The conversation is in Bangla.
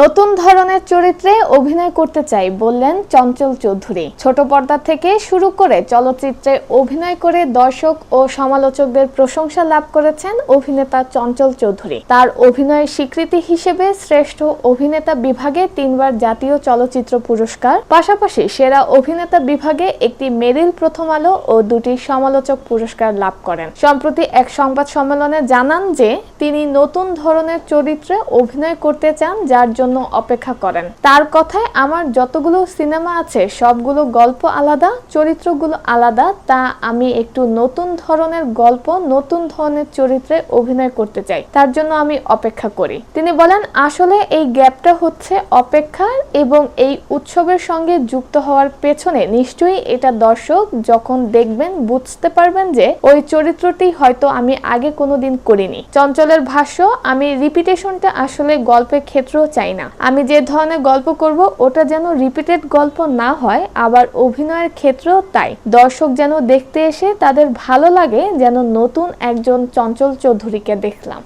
নতুন ধরনের চরিত্রে অভিনয় করতে চাই, বললেন চঞ্চল চৌধুরী। ছোট পর্দা থেকে শুরু করে চলচ্চিত্রে অভিনয় করে দর্শক ও সমালোচকদের প্রশংসা লাভ করেছেন অভিনেতা চঞ্চল চৌধুরী। তার অভিনয়ের স্বীকৃতি হিসেবে শ্রেষ্ঠ অভিনেতা বিভাগে তিনবার জাতীয় চলচ্চিত্র পুরস্কার, পাশাপাশি সেরা অভিনেতা বিভাগে একটি মেরিল প্রথম আলো ও দুটি সমালোচক পুরস্কার লাভ করেন। সম্প্রতি এক সংবাদ সম্মেলনে জানান যে, তিনি নতুন ধরনের চরিত্রে অভিনয় করতে চান, যার জন্য অপেক্ষা করেন। তার কথায়, আমার যতগুলো সিনেমা আছে, সবগুলো গল্প আলাদা, চরিত্রগুলো আলাদা, তা আমি একটু নতুন ধরনের গল্প, নতুন ধরনের চরিত্রে অভিনয় করতে চাই। তার জন্য আমি অপেক্ষা করি। তিনি বলেন, আসলে এই গ্যাপটা হচ্ছে অপেক্ষার এবং এই উৎসবের সঙ্গে যুক্ত হওয়ার পেছনে নিশ্চয়ই এটা দর্শক যখন দেখবেন, বুঝতে পারবেন যে ওই চরিত্রটি হয়তো আমি আগে কোনোদিন করিনি। চঞ্চলের ভাষ্য, আমি রিপিটেশনটা আসলে গল্পের ক্ষেত্রেও চাই না। আমি যে ধরনের গল্প করব, ওটা যেন রিপিটেড গল্প না হয়, আবার অভিনয়ের ক্ষেত্রেও তাই। দর্শক যেন দেখতে এসে তাদের ভালো লাগে, যেন নতুন একজন চঞ্চল চৌধুরীকে দেখলাম।